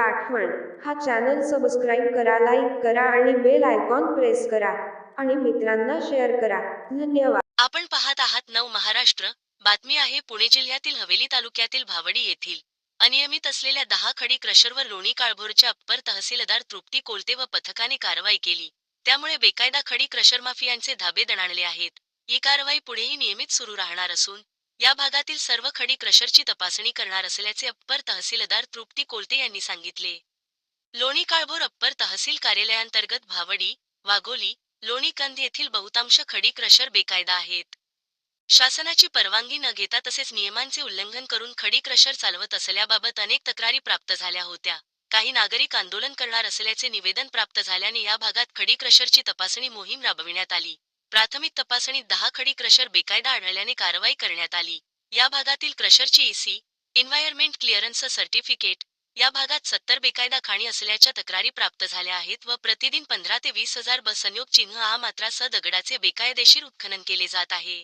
आठवण हा channel subscribe करा लाईक करा आणि बेल आयकॉन प्रेस करा. आणि मित्रांना शेअर करा. धन्यवाद. आपण पाहत आहात नव महाराष्ट्र. बातमी आहे पुणे जिल्ह्यातील हवेली तालुक्यातील भावडी येथील. अनियमित असलेल्या दहा खडी क्रशरवर लोणी काळभोरच्या अप्पर तहसीलदार तृप्ती कोलते व पथकाने कारवाई केली. त्यामुळे बेकायदा खडी क्रशर माफियांचे धाबे दणाणले आहेत. ही कारवाई पुढेही नियमित सुरू राहणार असून या भागातील सर्व खडी क्रशरची तपासणी करणार असल्याचे अप्पर तहसीलदार तृप्ती कोलते यांनी सांगितले. लोणी काळभोर अप्पर तहसील कार्यालयांतर्गत भावडी वाघोली लोणीकंद येथील बहुतांश खडी क्रशर बेकायदा आहेत. शासनाची परवानगी न घेता तसेच नियमांचे उल्लंघन करून खडी क्रशर चालवत असल्याबाबत अनेक तक्रारी प्राप्त झाल्या होत्या. काही नागरिक आंदोलन करणार असल्याचे निवेदन प्राप्त झाल्याने या भागात खडी क्रशरची तपासणी मोहीम राबविण्यात आली. प्राथमिक तपासणीत दहा खडी क्रशर बेकायदा आढळल्याने कारवाई करण्यात आली. या भागातील क्रशरची एसी एन्व्हायरमेंट क्लिअरन्स सर्टिफिकेट या भागात सत्तर बेकायदा खाणी असल्याच्या तक्रारी प्राप्त झाल्या आहेत व प्रतिदिन पंधरा ते वीस हजार ब संयोग चिन्ह आ मात्रा स दगडाचे बेकायदेशीर उत्खनन केले जात आहे.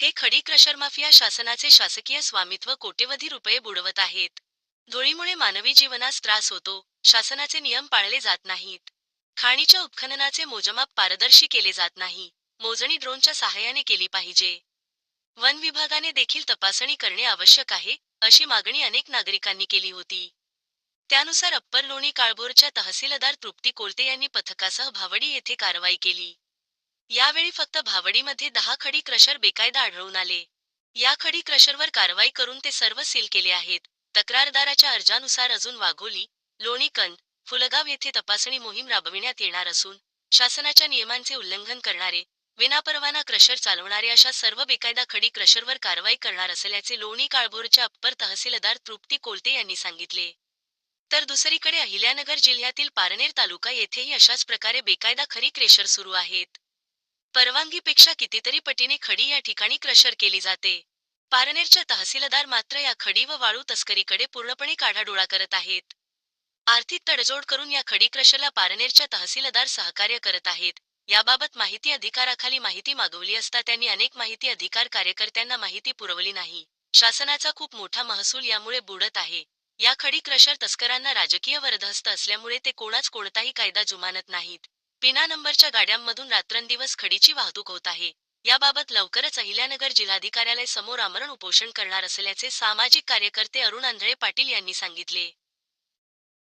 हे खडी क्रशर माफिया शासनाचे शासकीय स्वामित्व कोट्यवधी रुपये बुडवत आहेत. धुळीमुळे मानवी जीवनास त्रास होतो शासनाचे नियम पाळले जात नाहीत. खाणीच्या उत्खननाचे मोजमाप पारदर्शी केले जात नाही. मोजणी ड्रोनच्या सहाय्याने केली पाहिजे. वन विभागाने देखील तपासणी करणे आवश्यक आहे अशी मागणी अनेक नागरिकांनी केली होती. त्यानुसार अप्पर लोणी काळभोरच्या तहसीलदार तृप्ती कोलते यांनी पथकासह भावडी येथे कारवाई केली. यावेळी फक्त भावडीमध्ये दहा खडी क्रशर बेकायदा आढळून आले. या खडी क्रशरवर कारवाई करून ते सर्व सील केले आहेत. तक्रारदाराच्या अर्जानुसार अजून वाघोली लोणीकंद फुलगाव येथे तपासणी मोहीम राबविण्यात येणार असून शासनाच्या नियमांचे उल्लंघन करणारे विनापरवाना क्रशर चालवणारे अशा सर्व बेकायदा खडी क्रशरवर कारवाई करणार असल्याचे लोणी काळभोरच्या अप्पर तहसीलदार तृप्ती कोलते यांनी सांगितले. तर दुसरीकडे अहिल्यानगर जिल्ह्यातील पारनेर तालुका येथेही अशाच प्रकारे बेकायदा खरी क्रेशर सुरू आहेत. परवानगीपेक्षा कितीतरी पटीने खडी या ठिकाणी क्रशर केली जाते. पारनेरच्या तहसीलदार मात्र या खडी व वाळू तस्करीकडे पूर्णपणे काढाडोळा करत आहेत. आर्थिक तडजोड करून या खडी क्रशरला पारनेरच्या तहसीलदार सहकार्य करत आहेत. याबाबत माहिती अधिकाराखाली माहिती मागवली असता त्यांनी अनेक माहिती अधिकार कार्यकर्त्यांना माहिती पुरवली नाही. शासनाचा खूप मोठा महसूल यामुळे बुडत आहे. या खडी क्रशर तस्करांना राजकीय वरदहस्त असल्यामुळे ते कोणाच कोणताही कायदा जुमानत नाहीत. पिना नंबरच्या गाड्यांमधून रात्रंदिवस खडीची वाहतूक होत आहे. याबाबत लवकरच अहिल्यानगर जिल्हाधिकाऱ्यालय समोर आमरण उपोषण करणार असल्याचे सामाजिक कार्यकर्ते अरुण आंधळे पाटील यांनी सांगितले.